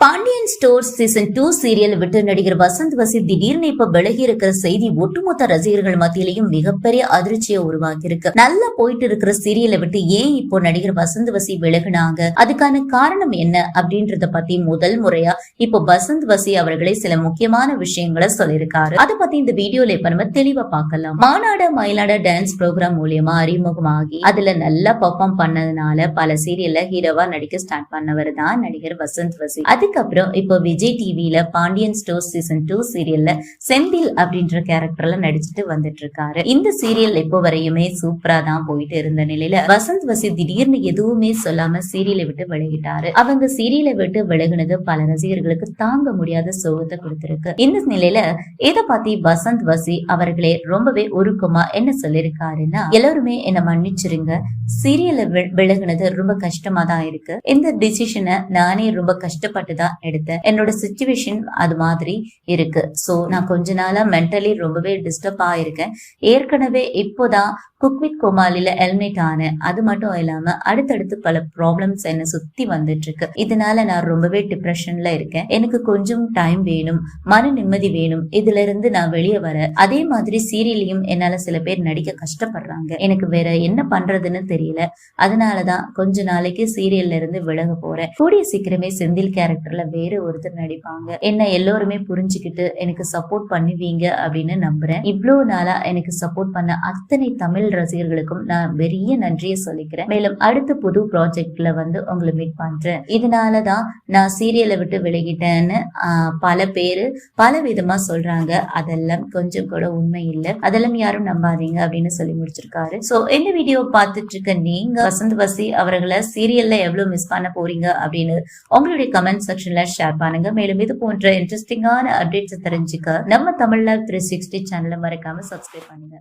Pandian stores season two serial விட்டு நடிகர் வசந்த் வசி திடீர்னு இப்ப விலகி இருக்கிற செய்தி ஒட்டுமொத்த ரசிகர்கள் மத்தியிலையும் மிகப்பெரிய அதிர்ச்சியை உருவாக்கி இருக்கு நல்லா போயிட்டு இருக்கிற சீரியலை விட்டு ஏன் இப்போ நடிகர் வசந்த் வசி விலகுனாங்க? அதுக்கான காரணம் என்ன அப்படின்றத பத்தி முதல் முறையா இப்போ வசந்த் வசி அவர்களே சில முக்கியமான விஷயங்களை சொல்லியிருக்காரு. அதை பத்தி இந்த வீடியோல இப்ப நம்ம தெளிவா பார்க்கலாம். மாநாட மயிலாட டான்ஸ் ப்ரோக்ராம் மூலியமா அறிமுகமாகி அதுல நல்லா பர்ஃபார்ம் பண்ணதுனால பல சீரியல்ல ஹீரோவா நடிக்க ஸ்டார்ட் பண்ணவர் தான் நடிகர் வசந்த் வசி அது அதுக்கப்புறம் இப்போ விஜய் டிவியில பாண்டியன் ஸ்டோர் சீசன் டூ சீரியல்ல செந்தில் அப்படின்ற கேரக்டர்ல நடிச்சுட்டு வந்துட்டு இருக்காரு இந்த சீரியல் இப்போ வரையுமே சூப்பரா தான் போயிட்டு இருந்த நிலையில வசந்த் வசி திடீர்னு எதுவுமே சொல்லாம சீரியலை விட்டு விலகிட்டாரு. அவங்க சீரியலை விட்டு விலகுனது பல ரசிகர்களுக்கு தாங்க முடியாத சோகத்தை கொடுத்திருக்கு. இந்த நிலையில இதை பத்தி வசந்த் வசி அவர்களே ரொம்பவே உருக்கமா என்ன சொல்லிருக்காருன்னா எல்லாருமே என்ன மன்னிச்சிருங்க. சீரியலை விலகுனது ரொம்ப கஷ்டமா தான் இருக்கு. இந்த டிசிஷனை நானே ரொம்ப கஷ்டப்பட்டு தான் எடுத்தேன். என்னோட சுச்சுவேஷன் அது மாதிரி இருக்கு. சோ நான் கொஞ்ச நாளா மென்டலி ரொம்பவே டிஸ்டர்ப் ஆயிருக்கேன். ஏற்கனவே இப்போதான் குக்வித் கோமாலில எலிமினேட் ஆனேன். அது மட்டும் இல்லாம அடுத்தடுத்து பல ப்ராப்ளம்ஸ் என்ன சுத்தி வந்துட்டு இருக்கு இதனால நான் ரொம்பவே டிப்ரெஷன்ல இருக்கேன். எனக்கு கொஞ்சம் டைம் வேணும் மன நிம்மதி வேணும். இதுல இருந்து நான் வெளியே வர அதே மாதிரி சீரியலையும் என்னால சில பேர் நடிக்க கஷ்டப்படுறாங்க. எனக்கு வேற என்ன பண்றதுன்னு தெரியல. அதனாலதான் கொஞ்ச நாளைக்கு சீரியல்ல இருந்து விலக போறேன். கூடிய சீக்கிரமே செந்தில் கேரக்டர் கேரக்டர்ல வேற ஒருத்தர் நடிப்பாங்க. என்ன எல்லோருமே புரிஞ்சுக்கிட்டு எனக்கு சப்போர்ட் பண்ணுவீங்க அப்படின்னு நம்புறேன். இவ்வளவு நாளா எனக்கு சப்போர்ட் பண்ண அத்தனை தமிழ் ரசிகர்களுக்கும் நான் பெரிய நன்றியை சொல்லிக்கிறேன். மேலும் அடுத்த புது ப்ராஜெக்ட்ல வந்து உங்களை மீட் பண்றேன். இதனாலதான் நான் சீரியலை விட்டு விலகிட்டேன்னு பல பேரு பல விதமா சொல்றாங்க. அதெல்லாம் கொஞ்சம் கூட உண்மை இல்லை. அதெல்லாம் யாரும் நம்பாதீங்க அப்படின்னு சொல்லி முடிச்சிருக்காரு. சோ இந்த வீடியோ பார்த்துட்டு இருக்க நீங்க வசந்த் வசி அவர்களை சீரியல்ல எவ்வளவு மிஸ் பண்ண போறீங்க அப்படின்னு உங்களுடைய கமெண்ட்ஸ் செக்ஷன்ல ஷேர் பண்ணுங்க. மேலும் இது போன்ற இன்ட்ரெஸ்டிங்கான அப்டேட்ஸ் தெரிஞ்சுக்க நம்ம தமிழ்ல த்ரீ சிக்ஸ்டி சேனலை மறக்காம சப்ஸ்கிரைப் பண்ணுங்க.